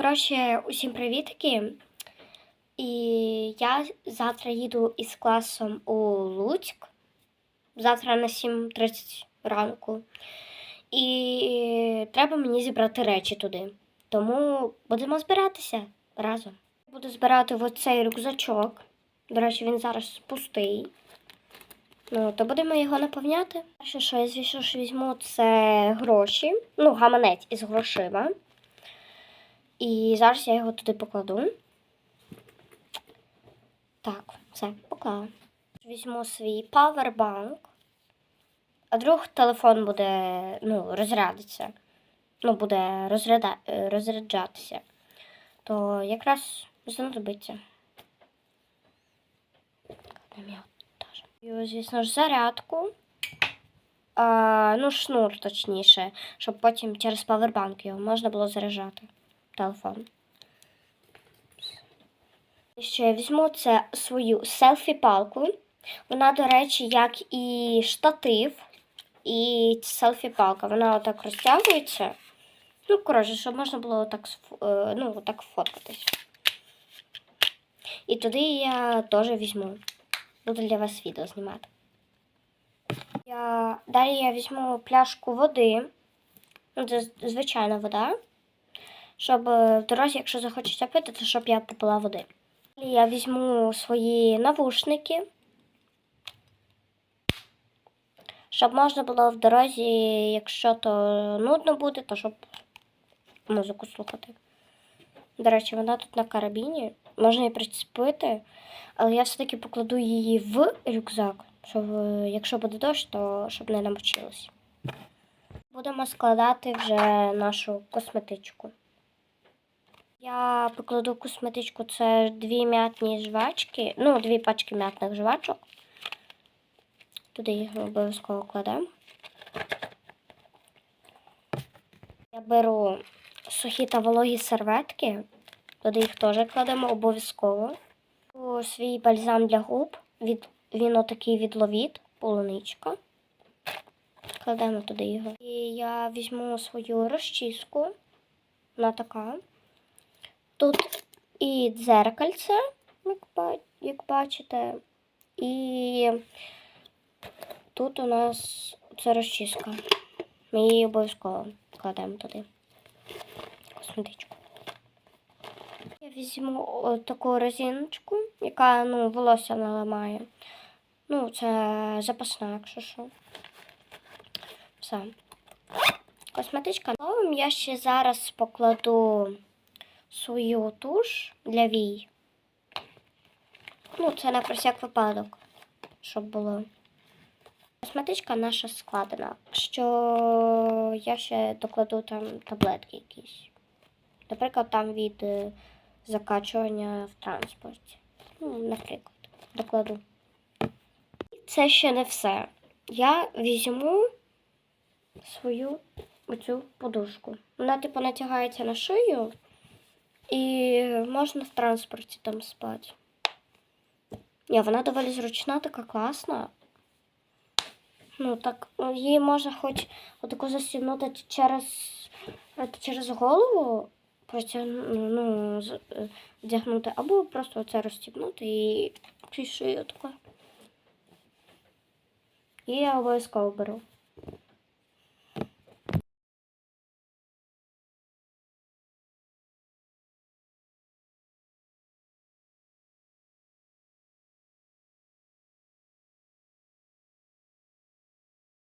Коротше, усім привітки. І я завтра їду із класом у Луцьк. Завтра на 7.30 ранку. І треба мені зібрати речі туди. Тому будемо збиратися разом. Буду збирати в оцей рюкзачок. До речі, він зараз пустий. Ну, то будемо його наповняти. Перше, що я звісно ж візьму, це гроші. Ну, гаманець із грошима. І зараз я його туди покладу. Так, все, поклала. Візьму свій павербанк. А друг телефон буде, ну, розрядиться. Ну, буде розряда... е, розряджатися. То якраз знадобиться. І, звісно ж, зарядку. А, ну, шнур, точніше, щоб потім через павербанк його можна було заряджати телефон. Що я візьму це свою селфі-палку. Вона, до речі, як і штатив, і селфі-палка. Вона отак розтягується. Ну, коротше, щоб можна було отак, е, ну, отак фоткатись. І туди я теж візьму. Буду для вас відео знімати. Я... Далі я візьму пляшку води. Ну, це звичайна вода щоб е, в дорозі, якщо захочеться пити, то щоб я попила води. Я візьму свої навушники, щоб можна було в дорозі, якщо то нудно буде, то щоб музику слухати. До речі, вона тут на карабіні, можна її прицепити, але я все-таки покладу її в рюкзак, щоб е, якщо буде дощ, то щоб не намочилась. Будемо складати вже нашу косметичку. Я покладу косметичку, це дві м'ятні жвачки, ну, дві пачки м'ятних жвачок. Туди їх обов'язково кладемо. Я беру сухі та вологі серветки, туди їх теж кладемо обов'язково. Свій бальзам для губ, від, він отакий від ловіт, полуничка. Кладемо туди його. І я візьму свою розчіску. Вона така. Тут і дзеркальце, як, бачите, і тут у нас це розчіска. Ми її обов'язково кладемо туди. Косметичку. Я візьму таку резиночку, яка ну, волосся не ламає. Ну, це запасна, якщо що. Все. Косметичка. Словом, я ще зараз покладу свою туш для вій. Ну, це на про всяк випадок, щоб було. Косметичка наша складена. Що я ще докладу там таблетки якісь. Наприклад, там від е, закачування в транспорті. Ну, наприклад, докладу. Це ще не все. Я візьму свою оцю подушку. Вона, типу, натягається на шию. І можна в транспорті там спати. Ні, вона доволі зручна, така класна. Ну, так, ну, її можна хоч отаку застібнути через, через голову, ну, е, вдягнути, або просто оце розстібнути і шию таке. І я обов'язково беру.